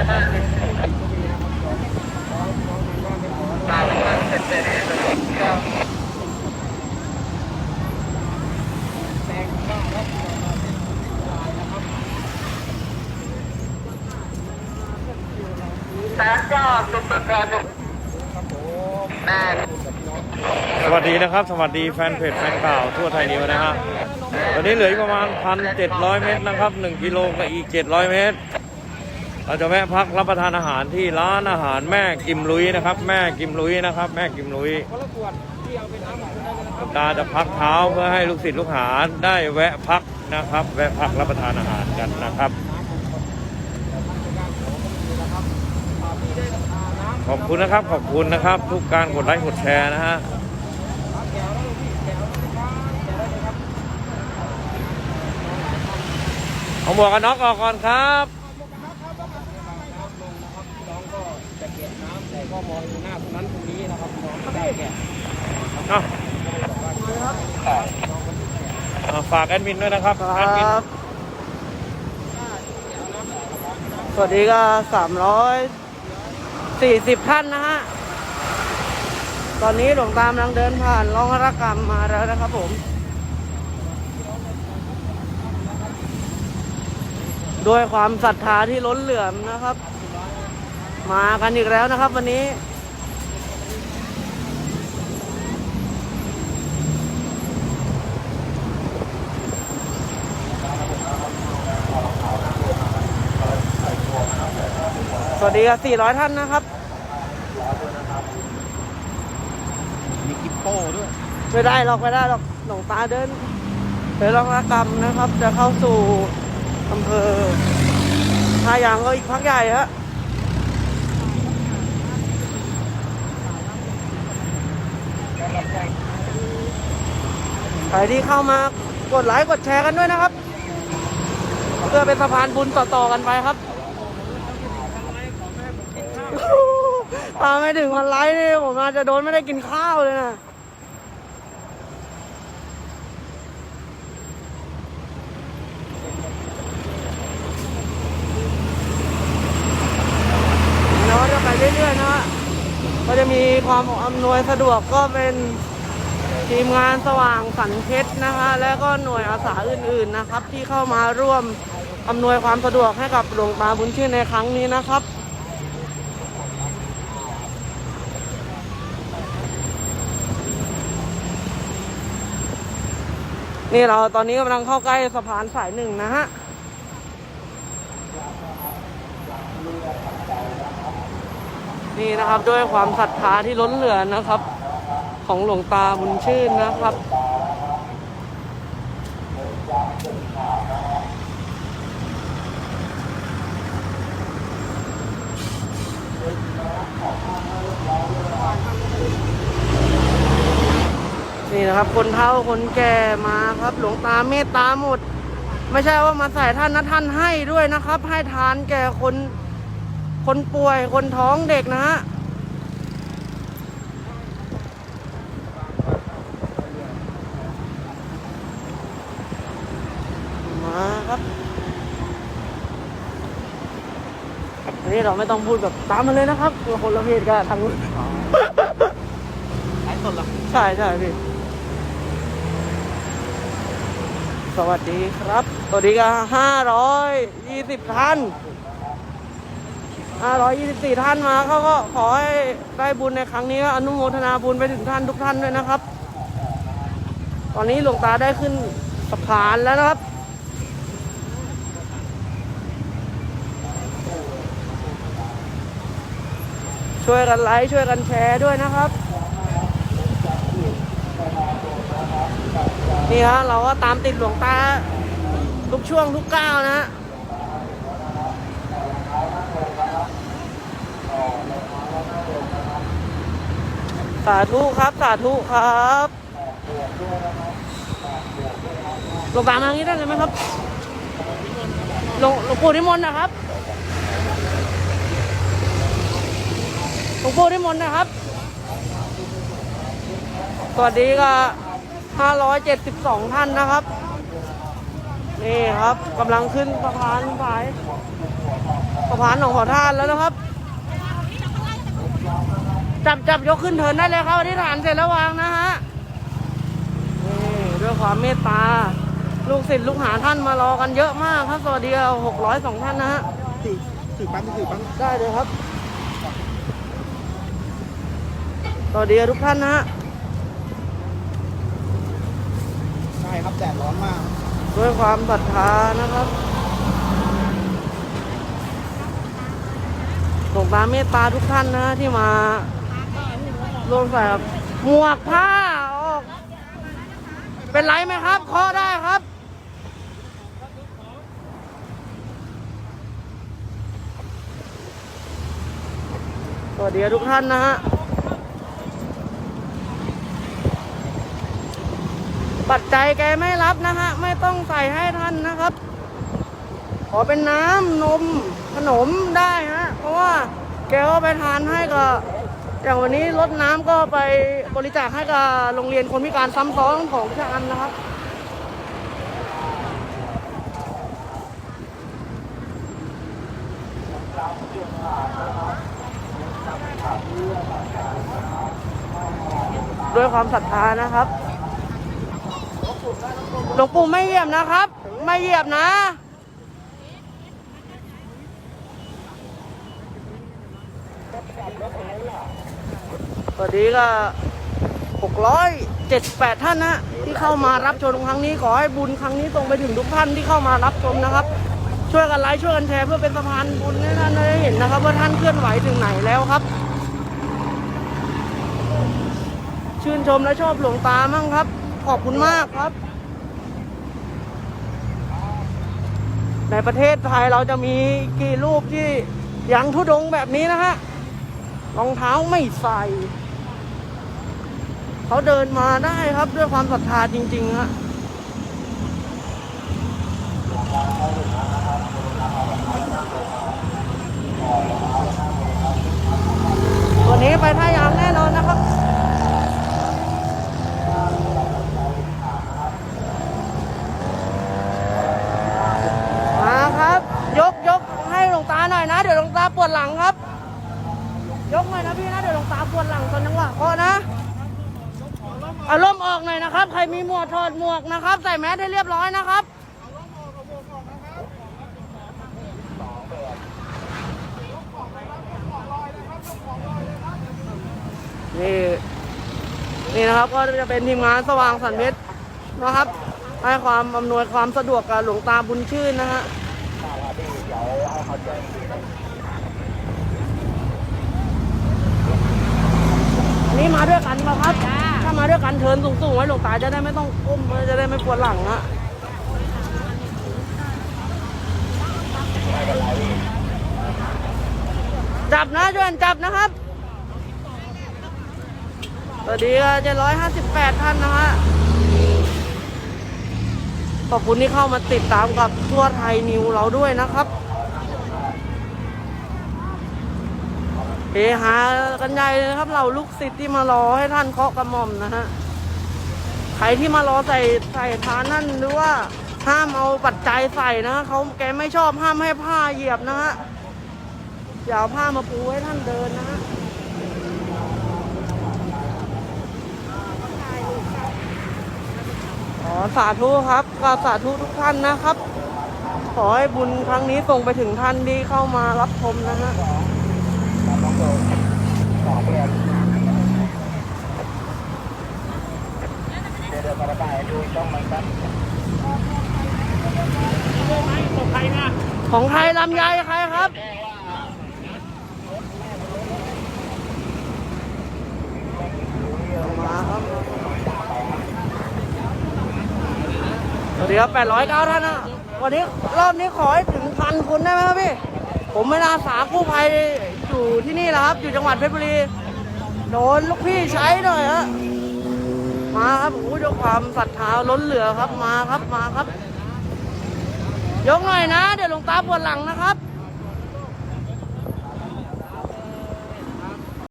สวัสดีนะครับ สวัสดีแฟนเพจแฟนข่าวทั่วไทยนิวนะฮะตอนนี้เหลืออีกประมาณ 1,700 เมตรนะครับ 1 กิโลกับอีก 700 เมตร เราจะแวะพักรับประทานอาหารที่ร้านอาหารแม่กิมลุยนะครับ แม่กิมลุยนะครับ แม่กิมลุยตาจะพักเท้าเพื่อให้ลูกศิษย์ลูกหาได้แวะพักนะครับ แวะพักรับประทานอาหารกันนะครับขอบคุณนะครับขอบคุณนะครับ ทุกการกดไลค์กดแชร์นะฮะเอาหมวกกันน็อกออกก่อนครับ น้องก็จะเก็บน้ำแต่ ก็มองหน้าตรงนั้นตรงนี้นะครับน้องไม่ได้แกะเอาเอาฝากแอดมินด้วยนะครับแอดมินสวัสดีก็สามร้อยสี่สิบท่านนะฮะ ตอนนี้หลวงตามกำลังเดินผ่านร่องระกรรมมาแล้วนะครับผม ด้วยความศรัทธาที่ล้นเหลื่อมนะครับ มากันอีกแล้วนะครับวันนี้ สวัสดีครับ400 ท่านนะครับ มีกิปโป้ด้วย ไม่ได้หรอกไม่ได้หรอกหลวงตาเดินเดินรองระกรรมนะครับ จะเข้าสู่อำเภอท่ายางก็อีกพักใหญ่ฮะ ใครที่เข้ามากดไลค์กดแชร์กันด้วยนะครับ เพื่อเป็นสะพานบุญต่อๆกันไปครับตามไม่ถึงพันไลค์นี่ผมอาจจะโดนไม่ได้กินข้าวเลยนะ แล้วก็จะไปเรื่อยๆนะฮะก็จะมี ความอำนวยสะดวกก็เป็นทีมงานสว่างสันเพชรนะคะ และก็หน่วยอาสาอื่นๆนะครับ ที่เข้ามาร่วมอำนวยความสะดวกให้กับหลวงตาบุญชื่นในครั้งนี้นะครับนี่เราตอนนี้กำลังเข้าใกล้สะพานสายหนึ่งนะฮะ นี่นะครับด้วยความศรัทธาที่ล้นเหลือนะครับ ของหลวงตาบุญชื่นนะครับ นี่นะครับ คนเฒ่าคนแก่มาครับ หลวงตาเมตตาหมด ไม่ใช่ว่ามาใส่ท่านนะท่านให้ด้วยนะครับ ให้ทานแก่คน คนป่วยคนท้องเด็กนะฮะมาครับอันนี้เราไม่ต้องพูดแบบตามมาเลยนะครับเราคนละเพศกันทางนู้นไลฟ์สดเหรอใช่ใช่พี่สวัสดีครับ สวัสดีครับห้าร้อยยี่สิบท่าน ห้าร้อยยี่สิบสี่ท่านมาเขาก็ขอให้ได้บุญในครั้งนี้ก็อนุโมทนาบุญไปถึงท่านทุกท่านด้วยนะครับ ตอนนี้หลวงตาได้ขึ้นสะพานแล้วนะครับช่วยกันไลค์ช่วยกันแชร์ด้วยนะครับ นี่ฮะเราก็ตามติดหลวงตาทุกช่วงทุกก้าวนะฮะาธุครับ สาธุครับหลวงตามาอย่างนี้ได้เลยไหมครับหลวงหลวงปู่นิมนต์นะครับหลวงปู่นิมนต์นะครับ สวัสดีค่ะ572ท่านนะครับ นี่ครับกำลังขึ้นสะพานสายสะพานหนองขอทานแล้วนะครับ จับจับยกขึ้นเถินได้เลยครับอธิษฐานเสร็จแล้ววางนะฮะนี่ด้วยความเมตตา ลูกศิษย์ลูกหาท่านมารอกันเยอะมากครับสวัสดีหกร้อยสองท่านนะฮะถือถือปั๊มถือปั๊มได้เลยครับสวัสดีทุกท่านนะฮะใช่ครับแดดร้อนมาก ด้วยความศรัทธานะครับหลวงตาเมตตาทุกท่านนะที่มา ร่วมใส่ครับหมวกผ้าออก เป็นไรไหมครับเคาะได้ครับสวัสดีทุกท่านนะฮะปัจจัยแกไม่รับนะฮะ ไม่ต้องใส่ให้ท่านนะครับ ขอเป็นน้ำนมขนมได้ฮะ เพราะว่าแกก็ไปทานให้กับ อย่างวันนี้รถน้ำก็ไปบริจาคให้กับโรงเรียนคนพิการซ้ำซ้อนของชะอำนะครับด้วยความศรัทธานะครับ หลวงปู่ไม่เหยียบนะครับ ไม่เหยียบนะ วัสดีก็ 678 ท่านนะที่เข้ามารับชมครั้งนี้ขอให้บุญครั้งนี้ตรงไปถึงทุกท่านที่เข้ามารับชมนะครับ ช่วยกันไลค์ช่วยกันแชร์เพื่อเป็นสะพานบุญให้ท่านได้เห็นนะครับ ว่าท่านเคลื่อนไหวถึงไหนแล้วครับ ชื่นชมและชอบหลวงตามั่งครับ ขอบคุณมากครับ ในประเทศไทยเราจะมีกี่รูปที่ยังทุดงแบบนี้นะฮะรองเท้าไม่ใส่ เขาเดินมาได้ครับด้วยความศรัทธาจริงๆฮะวันนี้ไปท่ายางแน่นอนนะครับมาครับ ยกยกให้หลวงตาหน่อยนะ เดี๋ยวหลวงตาปวดหลังครับ รับใครมีหมวกถอดหมวกนะครับ ใส่แมสให้เรียบร้อยนะครับนี่นี่นะครับก็จะเป็นทีมงานสว่างสันเพชรนะครับให้ความอำนวยความสะดวกกับหลวงตาบุญชื่นนะฮะนนี้มาด้วยกันมาครับามาด้วยกันเทินสูงๆไว้หลวงตาจะได้ไม่ต้องก้มจะได้ไม่ปวดหลังฮะจับนะช่วนจับนะครับสวัสดีเจ็ดร้อยห้าสิบแปดท่านนะฮะขอบคุณที่เข้ามาติดตามกับทั่วไทยนิวเราด้วยนะครับ เฮฮากันใหญ่เลยนะครับเราลูกศิษย์ที่มารอให้ท่านเคาะกระหม่อมนะฮะใครที่มารอใส่ใส่ทานั่นหรือว่าห้ามเอาปัจจัยใส่นะเขาแกไม่ชอบห้ามให้ผ้าเหยียบนะฮะอย่าเอาผ้ามาปูให้ท่านเดินนะฮะขอสาธุครับก็สาธุทุกท่านนะครับ ขอให้บุญครั้งนี้ส่งไปถึงท่านที่เข้ามารับชมนะฮะ ของใครลำไยใครครับ สวัสดีครับ809ท่านนะวันนี้รอบนี้ขอให้ถึงพันคนได้ไหมครับพี่ ผมไม่นาสากู้ภัยอยู่ที่นี่แหละครับ อยู่จังหวัดเพชรบุรี โดนลูกพี่ใช้หน่อยฮะ มาครับโอ้ยด้วยความศรัทธาล้นเหลือครับ มาครับ มาครับ ยกหน่อยนะ เดี๋ยวหลวงตาปวดหลังนะครับ